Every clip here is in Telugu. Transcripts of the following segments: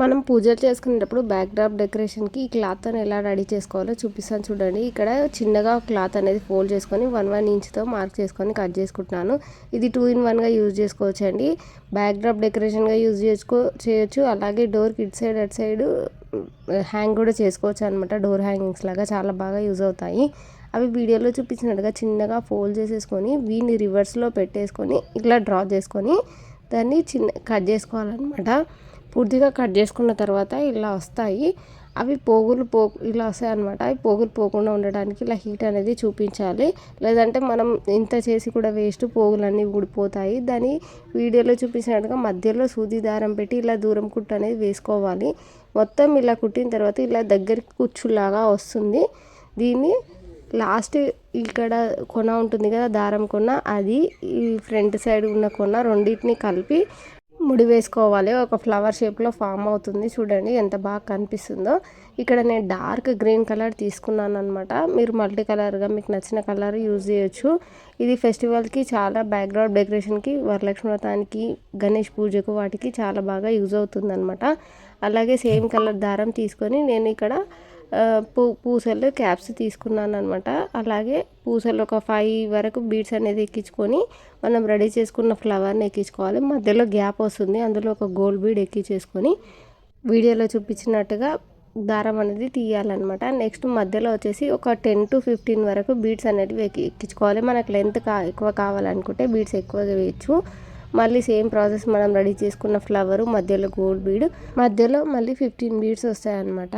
మనం పూజలు చేసుకునేటప్పుడు బ్యాక్ డ్రాప్ డెకరేషన్కి ఈ క్లాత్ అని ఎలా రెడీ చేసుకోవాలో చూపిస్తాను చూడండి. ఇక్కడ చిన్నగా క్లాత్ అనేది ఫోల్డ్ చేసుకొని వన్ వన్ ఇంచ్తో మార్క్ చేసుకొని కట్ చేసుకుంటున్నాను. ఇది టూ ఇన్ వన్గా యూజ్ చేసుకోవచ్చు అండి. బ్యాక్ డ్రాప్ డెకరేషన్గా యూజ్ చేసుకో చేయొచ్చు. అలాగే డోర్కి ఇటు సైడ్ అటు సైడ్ హ్యాంగ్ కూడా చేసుకోవచ్చు అనమాట డోర్ హ్యాంగింగ్స్ లాగా చాలా బాగా యూజ్ అవుతాయి. అవి వీడియోలో చూపించినట్టుగా చిన్నగా ఫోల్డ్ చేసేసుకొని వీని రివర్స్లో పెట్టేసుకొని ఇట్లా డ్రా చేసుకొని దాన్ని చిన్న కట్ చేసుకోవాలన్నమాట. పూర్తిగా కట్ చేసుకున్న తర్వాత ఇలా వస్తాయి. అవి పోగులు పో ఇలా వస్తాయి అనమాట అవి పోగులు పోకుండా ఉండడానికి ఇలా హీట్ అనేది చూపించాలి. లేదంటే మనం ఇంత చేసి కూడా వేస్ట్ పోగులన్నీ ఊడిపోతాయి. దాని వీడియోలో చూపించినట్టుగా మధ్యలో సూది దారం పెట్టి ఇలా దూరం కుట్టు అనేది వేసుకోవాలి. మొత్తం ఇలా కుట్టిన తర్వాత ఇలా దగ్గరికి కుచ్చులాగా వస్తుంది. దీన్ని లాస్ట్ ఇక్కడ కొన ఉంటుంది కదా దారం కొన. అది ఈ ఫ్రంట్ సైడ్ ఉన్న కొన రెండింటిని కలిపి ముడి వేసుకోవాలి. ఒక ఫ్లవర్ షేప్లో ఫామ్ అవుతుంది. చూడండి ఎంత బాగా కనిపిస్తుందో. ఇక్కడ నేను డార్క్ గ్రీన్ కలర్ తీసుకున్నాను అనమాట మీరు మల్టీ కలర్గా మీకు నచ్చిన కలర్ యూజ్ చేయొచ్చు. ఇది ఫెస్టివల్కి చాలా బ్యాక్గ్రౌండ్ డెకరేషన్కి వరలక్ష్మి వ్రతానికి గణేష్ పూజకు వాటికి చాలా బాగా యూజ్ అవుతుంది అనమాట అలాగే సేమ్ కలర్ దారం తీసుకొని నేను ఇక్కడ పూ పూసలు క్యాప్స్ తీసుకున్నాను అనమాట అలాగే పూసలు ఒక ఫైవ్ వరకు బీడ్స్ అనేది ఎక్కించుకొని మనం రెడీ చేసుకున్న ఫ్లవర్ని ఎక్కించుకోవాలి. మధ్యలో గ్యాప్ వస్తుంది. అందులో ఒక గోల్డ్ బీడ్ ఎక్కించేసుకొని వీడియోలో చూపించినట్టుగా దారం అనేది తీయాలన్నమాట. నెక్స్ట్ మధ్యలో వచ్చేసి ఒక టెన్ టు ఫిఫ్టీన్ వరకు బీడ్స్ అనేవి ఎక్కించుకోవాలి. మనకు లెంత్ కా ఎక్కువ కావాలనుకుంటే బీడ్స్ ఎక్కువగా వేయచ్చు. మళ్ళీ సేమ్ ప్రాసెస్ మనం రెడీ చేసుకున్న ఫ్లవరు మధ్యలో గోల్డ్ బీడ్ మధ్యలో మళ్ళీ ఫిఫ్టీన్ బీడ్స్ వస్తాయన్నమాట.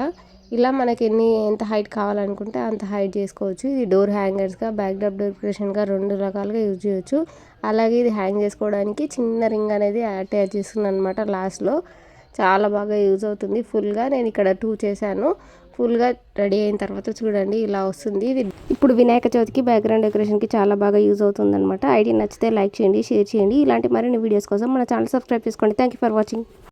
ఇలా మనకి ఎన్ని ఎంత హైట్ కావాలనుకుంటే అంత హైట్ చేసుకోవచ్చు. ఇది డోర్ హ్యాంగర్స్గా బ్యాక్ డ్రాప్ డెకరేషన్గా రెండు రకాలుగా యూజ్ చేయొచ్చు. అలాగే ఇది హ్యాంగ్ చేసుకోవడానికి చిన్న రింగ్ అనేది అటాచ్ చేస్తుంది అనమాట లాస్ట్లో చాలా బాగా యూజ్ అవుతుంది. ఫుల్గా నేను ఇక్కడ టూ చేశాను. ఫుల్గా రెడీ అయిన తర్వాత చూడండి ఇలా వస్తుంది. ఇది ఇప్పుడు వినాయక చవితికి బ్యాక్గ్రౌండ్ డెకరేషన్కి చాలా బాగా యూజ్ అవుతుంది అనమాట ఐడియా నచ్చితే లైక్ చేయండి షేర్ చేయండి. ఇలాంటి మరిన్ని వీడియోస్ కోసం మన ఛానల్ సబ్స్క్రైబ్ చేసుకోండి. Thank you for watching